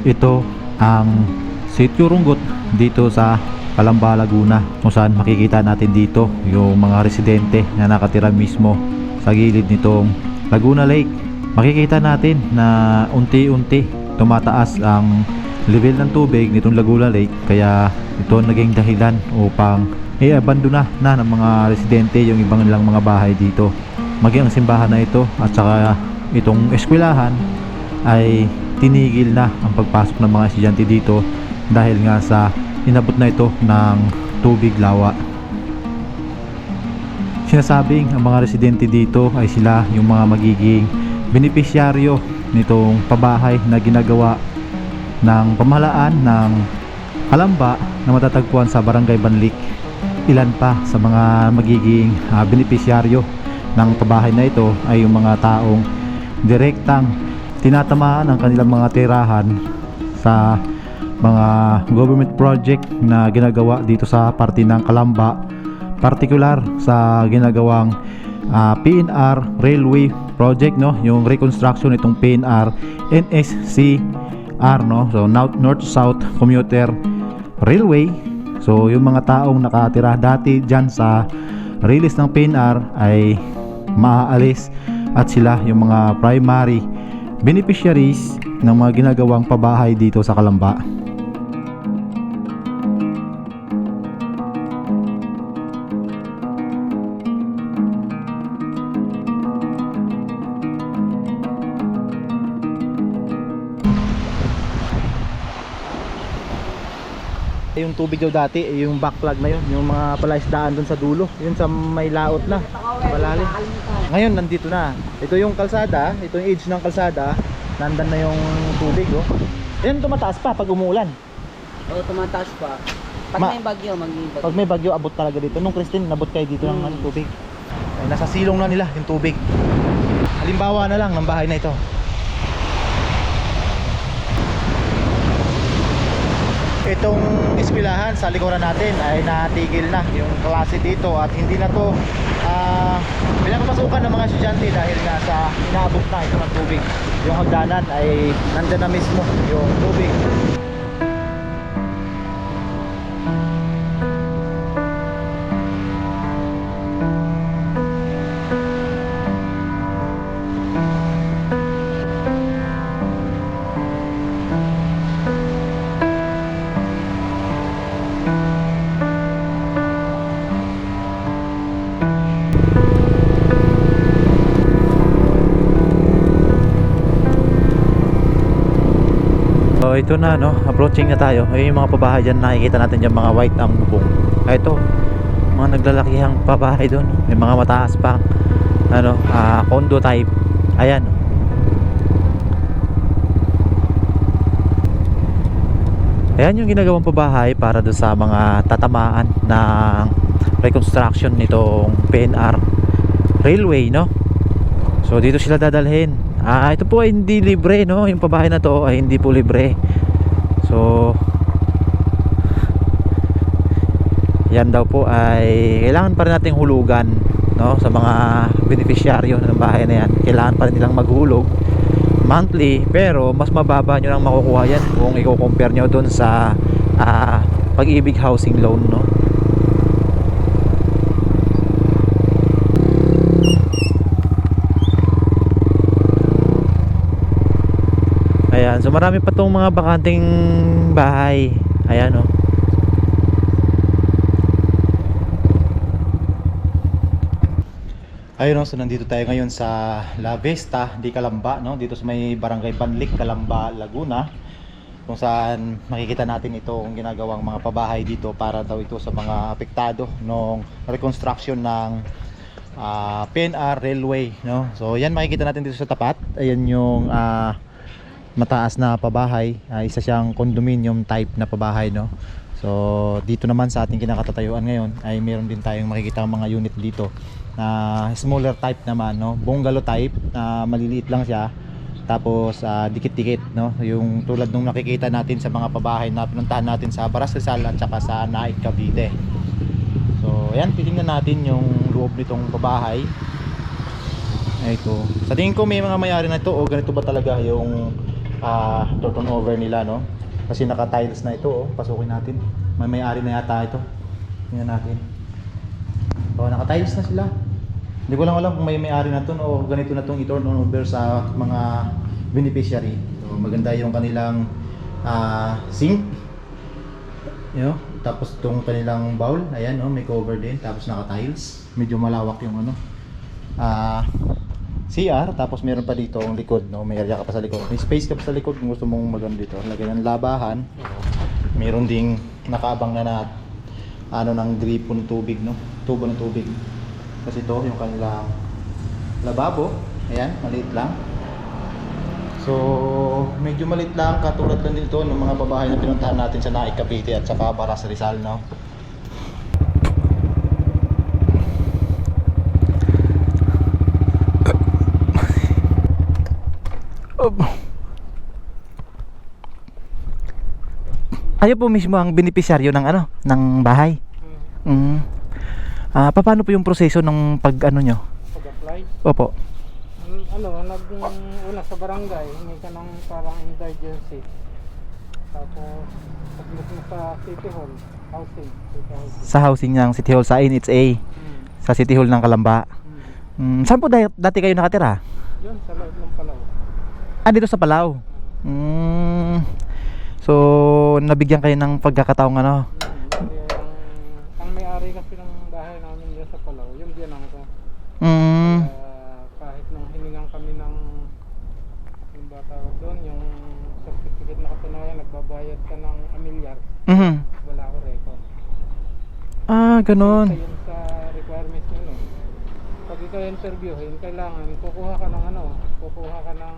Ito ang Sitio Runggot dito sa Calamba, Laguna kung saan makikita natin dito yung mga residente na nakatira mismo sa gilid nitong Laguna Lake. Makikita natin na unti-unti tumataas ang level ng tubig nitong Laguna Lake kaya ito naging dahilan upang i-abandona na ng mga residente yung ibang nilang mga bahay dito. Maging ang simbahan na ito at saka itong eskwelahan ay tinigil na ang pagpasok ng mga estudyante dito dahil nga sa inabot na ito ng tubig lawa. Sinasabing ang mga residente dito ay sila yung mga magiging benepisyaryo nitong pabahay na ginagawa ng pamahalaan ng Kalamba na matatagpuan sa Barangay Banlik. Ilan pa sa mga magiging ah, benepisyaryo ng pabahay na ito ay yung mga taong direktang tinatamaan ang kanilang mga tirahan sa mga government project na ginagawa dito sa parte ng Kalamba particular sa ginagawang ah, PNR Railway Project no? Yung reconstruction nitong PNR NSCR no? So North South Commuter Railway. So yung mga taong nakatira dati dyan sa release ng PNR ay maaalis at sila yung mga primary beneficiaries ng mga ginagawang pabahay dito sa Kalamba. yung tubig daw dati, yung backplug na yun, yung mga palaisdaan dun sa dulo, yun sa may laot na, malalim. Ngayon, nandito na. Ito yung kalsada, ito yung edge ng kalsada, nandan na yung tubig, oh. Yan, tumataas pa pag umuulan. Oo, tumataas pa. Pag Ma- may bagyo, mag-ibag. Pag may bagyo, abot talaga dito. Nung Christine, nabot kayo dito ng Hmm. ano, tubig. Ay, nasa silong na nila yung tubig. Halimbawa na lang ng bahay na ito. Itong eskwelahan sa likuran natin ay natigil na yung klase dito at hindi na to ah pinapapasukan ng mga estudyante dahil nga sa inaabot na ito ng tubig. Yung hagdanan ay nandun na mismo yung tubig. Ito na no, approaching na tayo. Ayun yung mga pabahay dyan, nakikita natin yung mga white ang bubong. Ah, ito, mga naglalakihang pabahay doon. May mga mataas pa. Ano, ah, condo type. Ayan. Ayan yung ginagawang pabahay para doon sa mga tatamaan ng reconstruction nitong PNR railway, no? So dito sila dadalhin. Ah, ito po ay hindi libre, no? Yung pabahay na to ay hindi po libre. So Yan daw po ay kailangan pa rin nating hulugan, no? Sa mga beneficiaryo ng bahay na yan. Kailangan pa rin nilang maghulog monthly, pero mas mababa nyo lang makukuha yan kung i-compare nyo dun sa ah, pag-ibig housing loan, no? Ayan, so marami pa tong mga bakanting bahay. Ayan oh. Ayun oh, so nandito tayo ngayon sa La Vista, di Calamba, no? Dito sa may Barangay Banlik, Calamba, Laguna. Kung saan makikita natin itong ginagawang mga pabahay dito para daw ito sa mga apektado nung reconstruction ng ah, PNR Railway, no? So yan makikita natin dito sa tapat. Ayan yung ah, mataas na pabahay. Ah, isa siyang condominium type na pabahay no? So dito naman sa ating kinakatatayuan ngayon ay meron din tayong makikita mga unit dito na smaller type naman no? Bungalow type na maliliit lang siya. Tapos ah, dikit-dikit no? Yung tulad nung nakikita natin sa mga pabahay na pinuntahan natin sa Baras at saka sa Naik Cavite. So ayan titingnan natin yung loob nitong pabahay. Ito. Sa tingin ko may mga mayari na ito o ganito ba talaga yung ah turn over nila no? Kasi naka-tiles na ito oh. Pasukin natin. May may-ari na yata ito. Tingnan natin. Oh naka-tiles na sila. Hindi ko lang alam kung may may-ari na to o ganito na tong i-turn over sa mga beneficiary. So, maganda yung kanilang ah, sink. You know, tapos itong kanilang bowl. Ayan no? May cover din. Tapos naka-tiles. Medyo malawak yung ano. Ah CR tapos meron pa dito ang likod no? May area ka pa sa likod. May space ka pa sa likod kung gusto mong magano dito. Lagyan ng labahan. Meron ding nakaabang na na ano ng gripo ng tubig no? Tubo ng tubig. Kasi ito yung kanilang lababo. Ayan maliit lang. So medyo maliit lang katulad lang dito ng mga babahay na pinuntahan natin sa Naik Cavite at saka Baras Rizal no Kayo po mismo ang beneficiaryo ng ano, ng bahay. Mm. Ah, paano po yung proseso ng pag ano nyo? pag-apply. Opo. Mm, Ano, nag una sa barangay, hindi ka ng parang emergency. Tapos, submit mo sa City Hall, housing. City housing. Sa housing ng City Hall sa NHA, Mm. sa City Hall ng Kalamba. Mm. Mm, saan po da- dati kayo nakatira? Yun, sa loob ng Palaw. Ah, dito sa Palau. Mm. So, nabigyan kayo ng pagkakataong ano? Mm. Ang, may-ari kasi ng bahay namin dyan sa Palaw, yung biyanang ko. Mm. Kaya kahit nung hiningan kami ng yung ba tawag doon, yung certificate na katunayan, nagbabayad ka ng amilyar, Mhm. wala ko record. Ah, ganun. Isa yun sa requirements nyo. Pag ikaw interviewin, kailangan kukuha ka ng ano, kukuha ka ng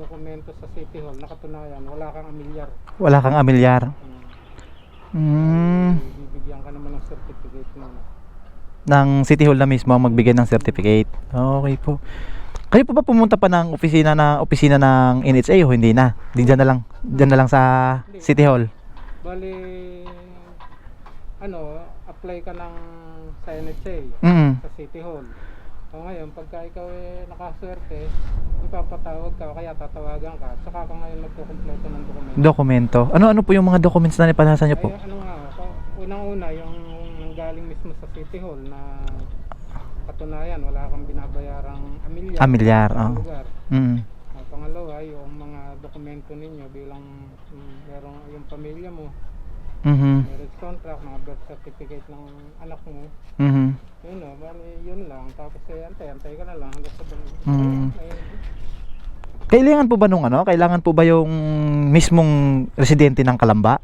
dokumento sa City Hall na katunayan, wala kang amilyar. Wala kang amilyar. Mm. Bibigyan ka naman ng certificate mo. Ng City Hall na mismo ang magbigay ng certificate. Okay po. Kayo po ba pumunta pa ng opisina na opisina ng NHA o hindi na? Di dyan na lang. Dyan na lang sa City Hall. Bali, ano, apply ka ng sa NHA, Mm. sa City Hall. O ngayon, pagka ikaw eh nakaswerte, ipapatawag ka, kaya tatawagan ka, saka ka ngayon magkukumpleto ng dokumento. Dokumento. Ano-ano po yung mga documents na nipanasan niyo po? Ay, ano nga, pa- unang-una yung galing mismo sa City Hall na katunayan, wala kang binabayarang amilyar. Amilyar, oo. lugar. Mm. Ang pangalawa, yung mga dokumento ninyo bilang mm, merong yung pamilya mo, Mhm. marriage contract, mga birth certificate ng anak mo, Mhm. yun o, bali, yun lang. Tapos eh, antay, antay ka na lang hanggang sa Mm. Ay, Kailangan po ba nung ano? Kailangan po ba yung mismong residente ng Kalamba?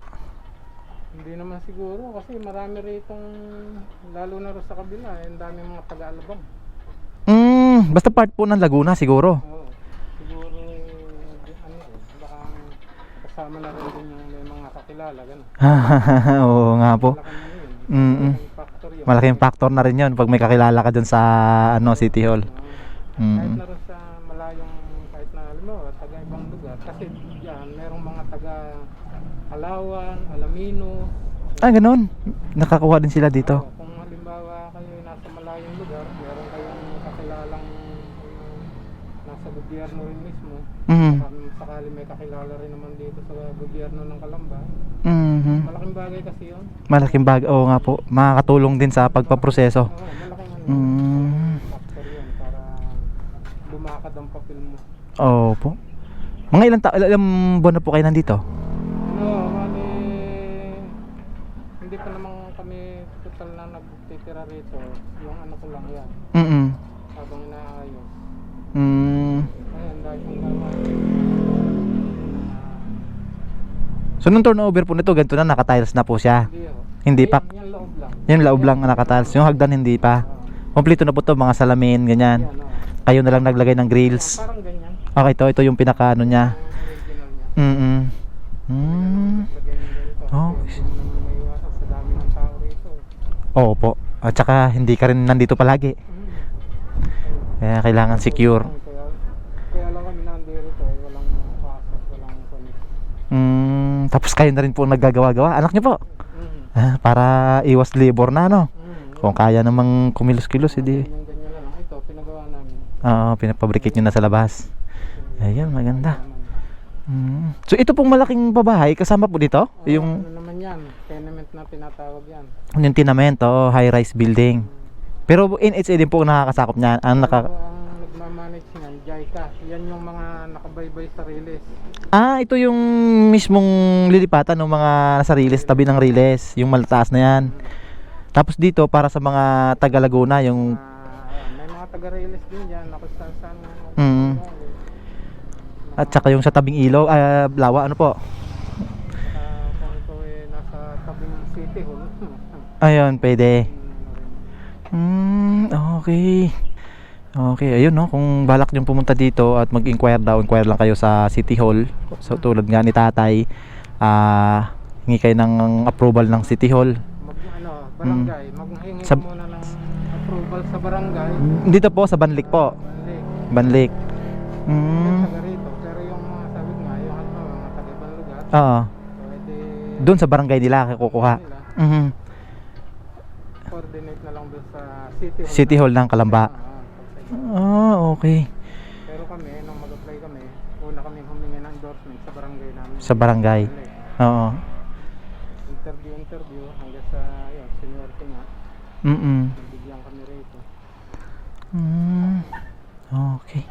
hindi naman siguro kasi marami ritong, lalo na rin sa kabila, eh, ang dami mga taga-alabang. Mm, basta part po ng Laguna siguro. Oo. Siguro, ano, baka kasama na rin kakilala, gano'n. Oo nga po. Malaking yun. Mm-mm. Malaking factor na rin 'yon pag may kakilala ka dun sa ano City Hall. Oo. Kahit Mm. na rin sa malayong, kahit na alam mo, taga ibang lugar. Kasi yan, merong mga taga Alawan, Alamino. Ah, ganun. Nakakuha din sila Oo, dito. kung halimbawa kayo nasa malayong lugar, meron kayong kakilalang nasa gobyerno rin mismo. Mhm. Kung sakali may kakilala rin naman dito sa gobyerno ng Kalamba. Mhm. Malaking bagay kasi yun. Malaking bag. Oo nga po. Makakatulong din sa pagpaproseso. Oo, malaking ano, Mm. factor yun para lumakad ang papel mo. Oo po. Mga ilang ta ilang buwan na po kayo nandito? No, bali, hindi pa naman kami total na nagtitira rito. Yung ano ko lang yan, Mhm. habang inaayos. Mm. Ayun, dahil kung gawin. So nung turnover po nito, ganito na nakatiles na po siya. Hindi ako. Hindi pa. Yan loob lang. Yung loob lang ang nakatiles. Yung hagdan hindi pa. Oo. Kompleto na po to, mga salamin, ganyan. Yan, oo. Kayo na lang naglagay ng grills. Parang ganyan. Okay, ito ito yung pinaka ano niya. Mm. Mm. Ganito. Oh. Oo po. At saka hindi ka rin nandito palagi. Mm. Kaya kailangan secure. Kaya, kaya lang kami nandito eh, walang pasok, walang connect. Mm, tapos kayo na rin po naggagawa-gawa. Anak niyo po. Mm. Ah, para iwas labor na no. Mm. Kung kaya namang kumilos-kilos, ganyan na lang. Ito, pinagawa namin. Oo, pinapabricate nyo na sa labas. Ayan, maganda. Mm. So ito pong malaking babahay kasama po dito? Oo, yung ano naman yan, tenement na tinatawag yan. yung tinamento, high-rise building. Pero NHA din po ang nakakasakop niyan. Ang naka Pero ang nagmamanage niyan, JICA. Yan yung mga nakabaybay sa release. Ah, ito yung mismong lilipatan ng mga nasa riles, tabi ng riles, yung malataas na yan. Tapos dito para sa mga taga Laguna, yung Ah, may mga taga-release din dyan, nakustansan. Mm. at saka yung sa tabing ilaw, ah, lawa ano po. Ah, kung ito eh, nasa tabing city hall. Ayun, pwede. Hmm, okay. Okay, ayun no, kung balak nyo pumunta dito at mag-inquire daw, inquire lang kayo sa City Hall. So tulad nga ni tatay, ah, hingi kayo ng approval ng City Hall. mag ano, barangay, maghingi Sa- muna ng approval sa barangay. Dito po sa Banlik po. Banlik. Taga rito. Pero yung mga sabi nga, yung ano, mga taga ibang lugar, oo. pwede Doon sa barangay nila kukuha. nila, Mhm. coordinate na lang doon sa city hall. City Hall ng Kalamba. Ah, pag- Ah, okay. Pero kami, nung mag-apply kami, una kami humingi ng endorsement sa barangay namin. Sa barangay. Oo. Interview, interview, hanggang sa, yun, seniority nga, Mm. bigyan kami rito. Mm. Okay.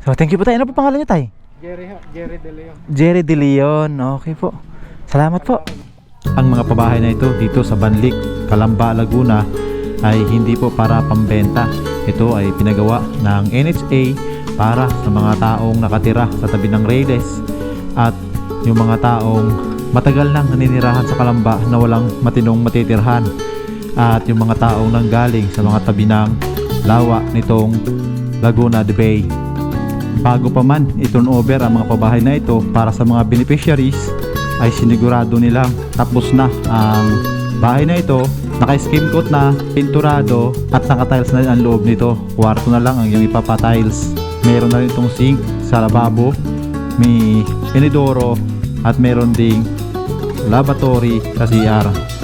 So, thank you po tayo. Ano po pangalan niyo, tay? Jerry, ho- Jerry De Leon. Jerry De Leon. Okay po. Salamat po. Ang mga pabahay na ito dito sa Banlik, Calamba, Laguna ay hindi po para pambenta. Ito ay pinagawa ng NHA para sa mga taong nakatira sa tabi ng Reyes at yung mga taong matagal nang naninirahan sa Kalamba na walang matinong matitirhan at yung mga taong nanggaling sa mga tabi ng lawa nitong Laguna de Bay. Bago pa man i-turn over ang mga pabahay na ito para sa mga beneficiaries ay sinigurado nilang tapos na ang bahay na ito naka-skim coat na, pinturado at naka-tiles na rin ang loob nito. Kwarto na lang ang yung ipapa-tiles. Meron na rin itong sink sa lababo may inidoro at meron ding lavatory sa CR